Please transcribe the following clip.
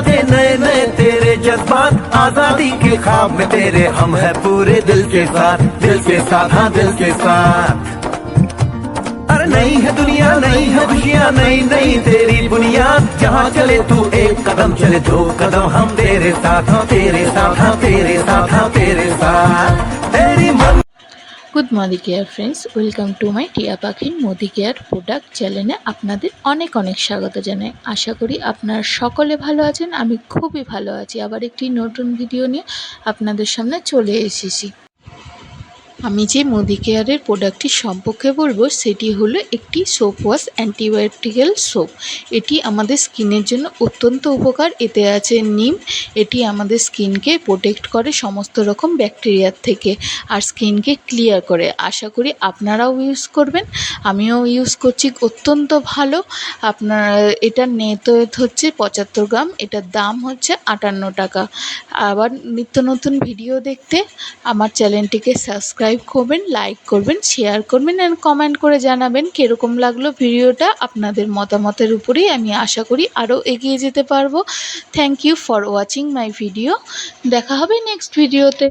जागे नए नए तेरे जज्बात, आज़ादी के खाम में तेरे हम है पूरे दिल के साथ, दिल के साथ हाँ दिल के साथ। नई है दुनिया, नई है खुशियाँ, नई नई तेरी बुनियाद, जहाँ चले तू एक कदम, चले दो कदम हम तेरे साथ हाँ तेरे साथ हाँ तेरे साथ हाँ तेरे साथ। Good morning care friends welcome to my টিয়া পাখির মোদি কেয়ার প্রোডাক্ট চ্যানেলে আপনাদের অনেক অনেক স্বাগত জানাই। আশা করি আপনারা সকলে ভালো আছেন, আমি খুবই ভালো আছি। আবার একটি নতুন ভিডিও নিয়ে আপনাদের সামনে চলে এসেছি। আমি যে মোদি কেয়ারের প্রোডাক্টটি সম্পর্কে বলব, সেটি হলো একটি সোপ ওয়াশ অ্যান্টিবায়োটিক্যাল সোপ এটি আমাদের স্কিনের জন্য অত্যন্ত উপকার। এতে আছে নিম। এটি আমাদের স্কিনকে প্রোটেক্ট করে সমস্ত রকম ব্যাকটেরিয়ার থেকে আর স্কিনকে ক্লিয়ার করে। আশা করি আপনারাও ইউজ করবেন। আমিও ইউজ করছি, অত্যন্ত ভালো। আপনার এটার ওয়েট হচ্ছে পঁচাত্তর গ্রাম। এটার দাম হচ্ছে আটান্ন টাকা। আবার নিত্য নতুন ভিডিও দেখতে আমার চ্যানেলটিকে সাবস্ক্রাইব করবেন লাইক করবেন শেয়ার করবেন অ্যান্ড কমেন্ট করে জানাবেন কীরকম লাগল ভিডিওটা। আপনাদের মতামতের উপরেই আমি আশা করি আরও এগিয়ে যেতে পারব। Thank you for watching my video দেখা হবে নেক্সট ভিডিওতে